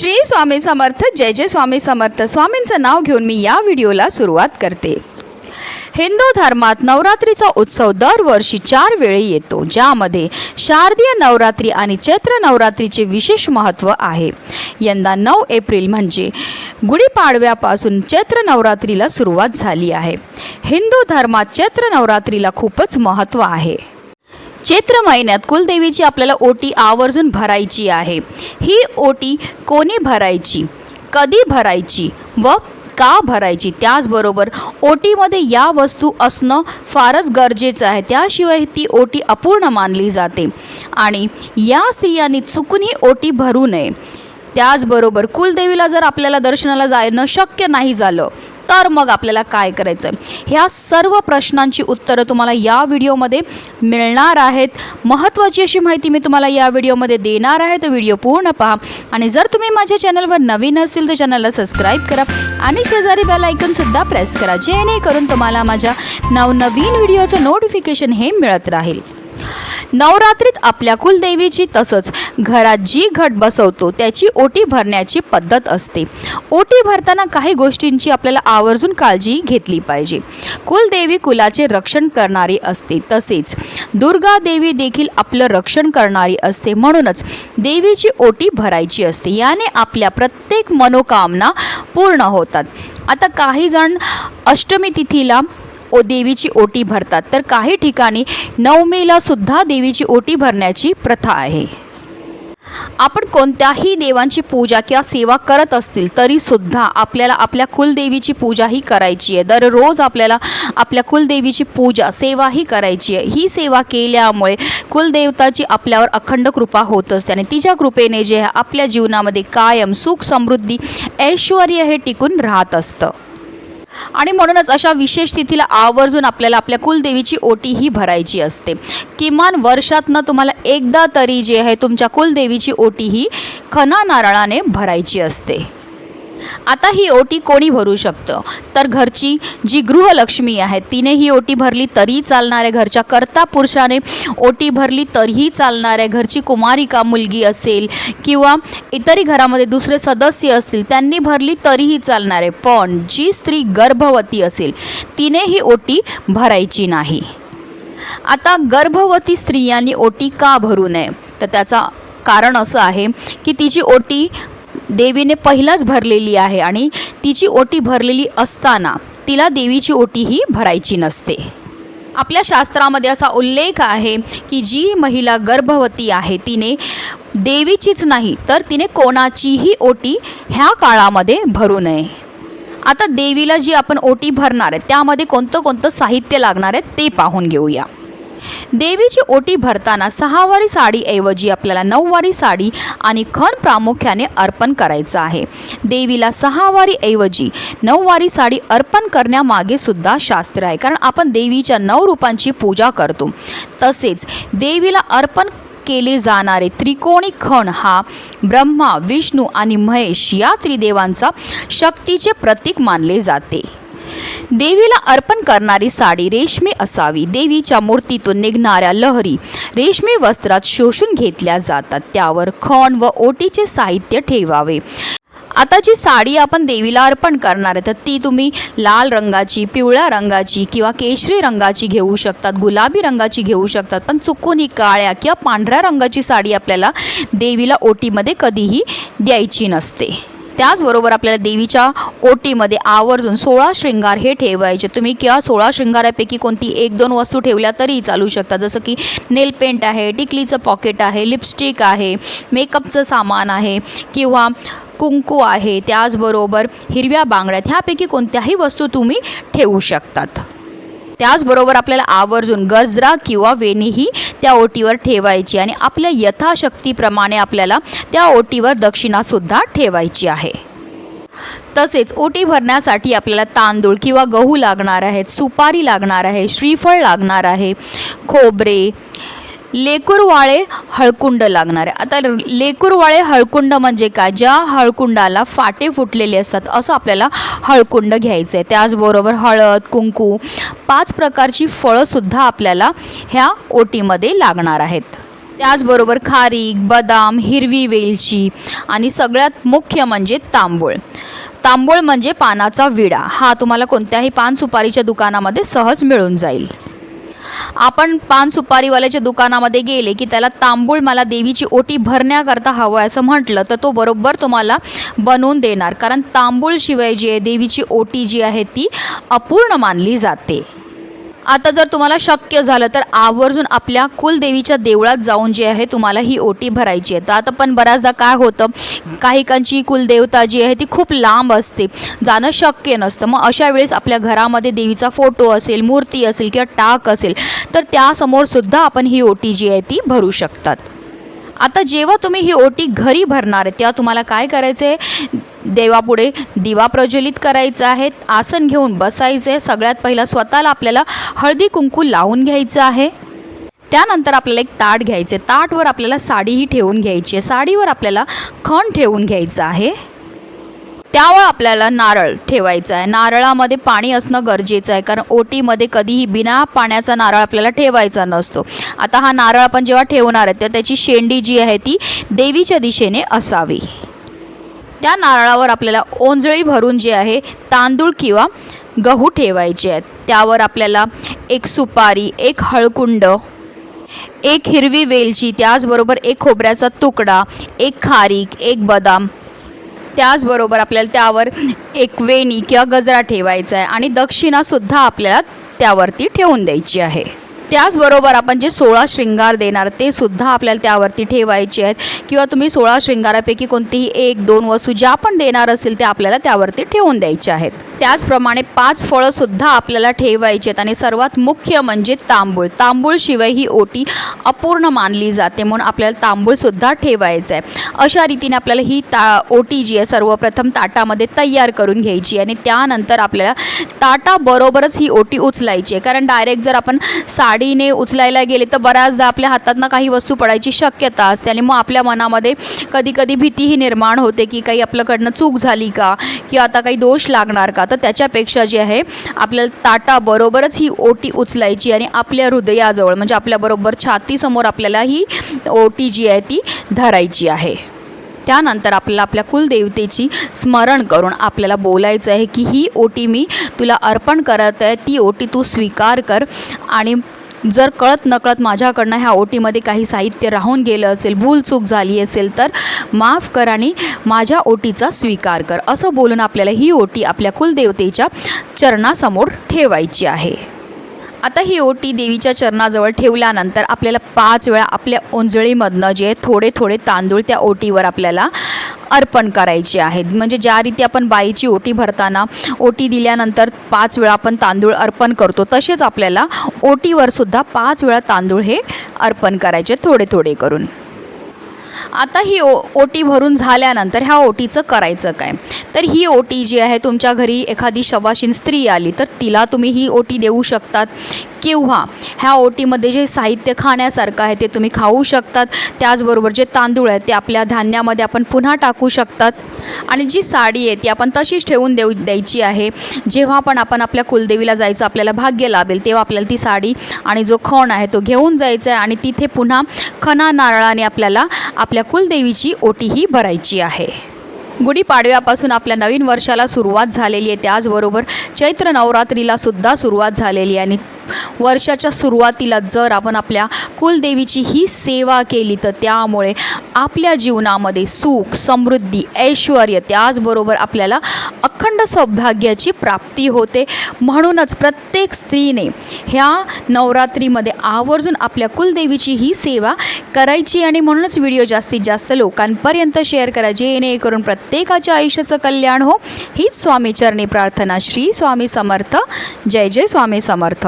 श्री स्वामी समर्थ जय जय स्वामी समर्थ. स्वामींचं नाव घेऊन मी या व्हिडिओला सुरुवात करते. हिंदू धर्मात नवरात्रीचा उत्सव दरवर्षी चार वेळी येतो ज्यामध्ये शारदीय नवरात्री आणि चैत्र नवरात्रीचे विशेष महत्त्व आहे. यंदा नऊ एप्रिल म्हणजे गुढीपाडव्यापासून चैत्र नवरात्रीला सुरुवात झाली आहे. हिंदू धर्मात चैत्र नवरात्रीला खूपच महत्त्व आहे. चैत्र महिन्यात कुलदेवीची आपल्याला ओटी आवर्जून भरायची आहे. ही ओटी कोणी भरायची? कधी भरायची व का भरायची? त्याचबरोबर ओटीमध्ये या वस्तू असणं फारच गरजेचं आहे. त्याशिवाय ती ओटी अपूर्ण मानली जाते. आणि या स्त्रियांनी चुकूनही ओटी भरू नये. त्याचबरोबर कुलदेवीला जर आपल्याला दर्शनाला जाणं शक्य नाही झालं तर मग आपल्याला काय करायचं ह्या सर्व प्रश्नांची उत्तरं तुम्हाला या व्हिडिओमध्ये मिळणार आहेत. महत्त्वाची अशी माहिती मी तुम्हाला या व्हिडिओमध्ये देणार आहे. तर व्हिडिओ पूर्ण पहा. आणि जर तुम्ही माझ्या चॅनलवर नवीन असतील तर चॅनलला सबस्क्राईब करा आणि शेजारी बेल आयकनसुद्धा प्रेस करा जेणेकरून तुम्हाला माझ्या नवनवीन व्हिडिओचं नोटिफिकेशन हे मिळत राहील. नवरात्रीत आपल्या कुलदेवीची तसंच घरात जी घट बसवतो त्याची ओटी भरण्याची पद्धत असते. ओटी भरताना काही गोष्टींची आपल्याला आवर्जून काळजी घेतली पाहिजे. कुलदेवी कुलाचे रक्षण करणारी असते तसेच दुर्गा देवी देखील आपलं रक्षण करणारी असते. म्हणूनच देवीची ओटी भरायची असते. याने आपल्या प्रत्येक मनोकामना पूर्ण होतात. आता काही जण अष्टमी तिथीला ओ देवीची ओटी भरतात. तर काही ठिकाणी नवमीला सुद्धा देवीची ओटी भरण्याची प्रथा आहे. आपण कोणत्याही देवांची पूजा किंवा सेवा करत असतील तरीसुद्धा आपल्याला आपल्या कुलदेवीची पूजा ही करायची आहे. दररोज आपल्याला आपल्या कुलदेवीची पूजा सेवा ही करायची आहे. ही सेवा केल्यामुळे कुलदेवताची आपल्यावर अखंड कृपा होत असते आणि तिच्या कृपेने जे आपल्या जीवनामध्ये कायम सुख समृद्धी ऐश्वर हे टिकून राहत असतं. आणि म्हणूनच अशा विशेष तिथीला आवर्जून आपल्याला आपल्या कुलदेवीची ओटी ही भरायची असते. किमान वर्षातनं तुम्हाला एकदा तरी जे आहे तुमच्या कुलदेवीची ओटी ही खना नारळाने भरायची असते. आता ही ओटी कोणी भरू शकतं? तर घरची जी गृहलक्ष्मी आहे तिने ही ओटी भरली तरी चालणार आहे घरच्या कर्ता पुरुषाने ओटी भरली तरीही चालणार आहे घरची कुमारिका मुलगी असेल किंवा इतरही घरामध्ये दुसरे सदस्य असतील त्यांनी भरली तरीही चालणार. आहे पण जी स्त्री गर्भवती असेल तिने ही ओटी भरायची नाही. आता गर्भवती स्त्रियांनी ओटी का भरू नये? तर त्याचा कारण असं आहे की तिची ओटी देवीने पहिलाच भरलेली आहे आणि तिची ओटी भरलेली असताना तिला देवीची ओटी ही भरायची नसते. आपल्या शास्त्रामध्ये असा उल्लेख आहे की जी महिला गर्भवती आहे तिने देवीचीच नाही तर तिने कोणाचीही ओटी ह्या काळामध्ये भरू नये. आता देवीला जी आपण ओटी भरणार आहे त्यामध्ये कोणतं कोणतं साहित्य लागणार आहे ते पाहून घेऊया. देवीची ओटी भरताना सहावारी साडीऐवजी आपल्याला नऊवारी साडी आणि खण प्रामुख्याने अर्पण करायचं आहे. देवीला सहावारी ऐवजी नऊवारी साडी अर्पण करण्यामागे सुद्धा शास्त्र आहे. कारण आपण देवीच्या नऊ रूपांची पूजा करतो. तसेच देवीला अर्पण केले जाणारे त्रिकोणी खण हा ब्रह्मा विष्णू आणि महेश या त्रिदेवांचा शक्तीचे प्रतीक मानले जाते. देवीला अर्पण करणारी साडी रेशमी असावी. देवीच्या मूर्तीतून निघणाऱ्या लहरी रेशमी वस्त्रात शोषून घेतल्या जातात. त्यावर खण व ओटीचे साहित्य ठेवावे. आता जी साडी आपण देवीला अर्पण करणार आहे तर ती तुम्ही लाल रंगाची पिवळ्या रंगाची किंवा केशरी रंगाची घेऊ शकतात गुलाबी रंगाची घेऊ शकतात. पण चुकून ही काळ्या किंवा पांढऱ्या रंगाची साडी आपल्याला देवीला ओटीमध्ये कधीही द्यायची नसते. त्याचबरोबर आपल्याला देवीच्या ओटीमध्ये आवर्जून सोळा शृंगार हे ठेवायचे. तुम्ही किंवा सोळा शृंगारापैकी कोणती एक दोन वस्तू ठेवल्या तरी चालू शकतात. जसं की नेल पेंट आहे टिकलीचं पॉकेट आहे लिपस्टिक आहे मेकअपचं सामान आहे किंवा कुंकू आहे त्याचबरोबर हिरव्या बांगड्यात ह्यापैकी कोणत्याही वस्तू तुम्ही ठेवू शकतात. त्याचबरोबर आपल्याला आवर्जून गजरा किंवा वेणीही त्या ओटीवर ठेवायची आणि आपल्या यथाशक्तीप्रमाणे आपल्याला त्या ओटीवर दक्षिणासुद्धा ठेवायची आहे. तसेच ओटी भरण्यासाठी आपल्याला तांदूळ किंवा गहू लागणार आहेत सुपारी लागणार आहे श्रीफळ लागणार आहे खोबरे लेकुरवाळे हळकुंड लागणार आहे. आता लेकुरवाळे हळकुंड म्हणजे काय? ज्या हळकुंडाला फाटे फुटलेले असतात असं आपल्याला हळकुंड घ्यायचं आहे. त्याचबरोबर हळद कुंकू पाच प्रकारची फळंसुद्धा आपल्याला ह्या ओटीमध्ये लागणार आहेत. त्याचबरोबर खारीक बदाम हिरवी वेलची आणि सगळ्यात मुख्य म्हणजे तांबूळ. तांबूळ म्हणजे पानाचा विडा. हा तुम्हाला कोणत्याही पान सुपारीच्या दुकानामध्ये सहज मिळून जाईल. आपण पान सुपारीवाल्याच्या दुकानामध्ये गेले की त्याला तांबूळ मला देवीची ओटी भरण्याकरता हवं आहे असं म्हटलं तर तो बरोबर तुम्हाला बनवून देणार. कारण तांबूळशिवाय जी आहे देवीची ओटी जी आहे ती अपूर्ण मानली जाते. आता जर तुम्हाला शक्य झालं तर आवर्जून आपल्या कुलदेवीच्या देवळात जाऊन जे आहे तुम्हाला ही ओटी भरायची आहे. तर आता पण बऱ्याचदा काय होतं काहीकांची कुलदेवता जी आहे ती खूप लांब असते जाणं शक्य नसतं. मग अशा वेळेस आपल्या घरामध्ये देवीचा फोटो असेल मूर्ती असेल किंवा टाक असेल तर त्यासमोर सुद्धा आपण ही ओटी जी आहे ती भरू शकतात. आता जेव्हा तुम्ही ही ओटी घरी भरणार आहे तेव्हा तुम्हाला काय करायचं आहे देवापुढे दिवा प्रज्वलित करायचा आहे. आसन घेऊन बसायचं. आहे सगळ्यात पहिला स्वतःला आपल्याला हळदी कुंकू लावून घ्यायचं आहे. त्यानंतर आपल्याला एक ताट घ्यायचे. ताटवर आपल्याला साडीही ठेवून घ्यायची आहे. साडीवर आपल्याला खण ठेवून घ्यायचं आहे. त्यावर आपल्याला नारळ ठेवायचा आहे. नारळामध्ये पाणी असणं गरजेचं आहे. कारण ओटीमध्ये कधीही बिना पाण्याचा नारळ आपल्याला ठेवायचा नसतो. आता हा नारळ आपण जेव्हा ठेवणार आहे तर त्याची शेंडी जी आहे ती देवीच्या दिशेने असावी. त्या नारळावर आपल्याला ओंजळी भरून जे आहे तांदूळ किंवा गहू ठेवायचे आहेत. त्यावर आपल्याला एक सुपारी एक हळकुंड एक हिरवी वेलची त्याचबरोबर एक खोबऱ्याचा तुकडा एक खारीक एक बदाम त्याचबरोबर आपल्याला त्यावर एक वेणी किंवा गजरा ठेवायचा आहे. आणि दक्षिणासुद्धा आपल्याला त्यावरती ठेवून द्यायची आहे. त्याचबरोबर आपण जे सोळा शृंगार देणार ते सुद्धा आपल्याला त्यावरती ठेवायचे आहेत. किंवा तुम्ही सोळा शृंगारापैकी कोणतीही एक दोन वस्तू ज्या पण देणार असेल ते आपल्याला त्यावरती ठेवून द्यायच्या आहेत. त्याचप्रमाणे पाच फळंसुद्धा आपल्याला ठेवायची आहेत आणि सर्वात मुख्य म्हणजे तांबूळ. तांबूळशिवाय ही ओटी अपूर्ण मानली जाते म्हणून आपल्याला तांबूळसुद्धा ठेवायचं आहे अशा रीतीने आपल्याला ही ता ओटी जी आहे सर्वप्रथम ताटामध्ये तयार करून घ्यायची आणि त्यानंतर आपल्याला ताटाबरोबरच ही ओटी उचलायची आहे. कारण डायरेक्ट जर आपण साडीने उचलायला गेले तर बऱ्याचदा आपल्या हातातनं काही वस्तू पडायची शक्यता असते आणि मग आपल्या मनामध्ये कधी कधी भीतीही निर्माण होते की काही आपल्याकडनं चूक झाली का? किंवा आता काही दोष लागणार का? तर त्याच्यापेक्षा जे आहे आपल्याला ताटाबरोबरच ही ओटी उचलायची आणि आपल्या हृदयाजवळ म्हणजे आपल्याबरोबर छातीसमोर आपल्याला ही ओटी जी आहे ती धरायची आहे. त्यानंतर आपल्याला आपल्या कुलदेवतेची स्मरण करून आपल्याला बोलायचं आहे की ही ओटी मी तुला अर्पण करत आहे ती ओटी तू स्वीकार कर आणि जर कळत नकळत माझ्याकडनं ह्या ओटीमध्ये काही साहित्य राहून गेलं असेल भूलचूक झाली असेल तर माफ कर आणि माझ्या ओटीचा स्वीकार कर. असं बोलून आपल्याला ही ओटी आपल्या कुलदेवतेच्या चरणासमोर ठेवायची आहे. आता ही ओटी देवीच्या चरणाजवळ ठेवल्यानंतर आपल्याला पाच वेळा आपल्या ओंजळीमधनं जे थोडे थोडे तांदूळ त्या ओटीवर आपल्याला अर्पण करायचे आहेत. म्हणजे ज्या रीती आपण बाईची ओटी भरताना ओटी दिल्यानंतर पाच वेळा आपण तांदूळ अर्पण करतो तसेच आपल्याला ओटीवर सुद्धा पाच वेळा तांदूळ हे अर्पण करायचे थोडे थोडे करून. आता ही ओ ओटी भरून झाल्यानंतर ह्या ओटीचं करायचं काय? तर ही ओटी जी आहे तुमच्या घरी एखादी शवाशीन स्त्री आली तर तिला तुम्ही ही ओटी देऊ शकतात. किंवा ह्या ओटीमध्ये जे साहित्य खाण्यासारखं आहे ते तुम्ही खाऊ शकतात. त्याचबरोबर जे तांदूळ आहेत ते आपल्या धान्यामध्ये आपण पुन्हा टाकू शकतात. आणि जी साडी आहे ती आपण तशीच ठेवून देऊ द्यायची आहे. जेव्हा पण आपण आपल्या कुलदेवीला जायचं आपल्याला भाग्य लाभेल तेव्हा आपल्याला ती साडी आणि जो खण आहे तो घेऊन जायचा आहे. आणि तिथे पुन्हा खना नारळाने आपल्याला आपल्या कुलदेवीची ओटी ही भरायची आहे. गुढीपाडव्यापासून आपल्या नवीन वर्षाला सुरुवात झालेली आहे. त्याचबरोबर चैत्र नवरात्रीला सुद्धा सुरुवात झालेली आहे. आणि वर्षाच्या सुरुवातीला जर आपण आपल्या कुलदेवीची ही सेवा केली तर त्यामुळे आपल्या जीवनामध्ये सुख समृद्धी ऐश्वर त्याचबरोबर आपल्याला प्रचंड सौभाग्याची प्राप्ती होते. म्हणूनच प्रत्येक स्त्रीने ह्या नवरात्रीमध्ये आवर्जून आपल्या कुलदेवीची ही सेवा करायची आणि म्हणूनच व्हिडिओ जास्तीत जास्त लोकांपर्यंत शेअर करायची जेणेकरून प्रत्येकाच्या आयुष्याचं कल्याण हो. हीच स्वामीचरणी प्रार्थना. श्री स्वामी समर्थ. जय जय स्वामी समर्थ.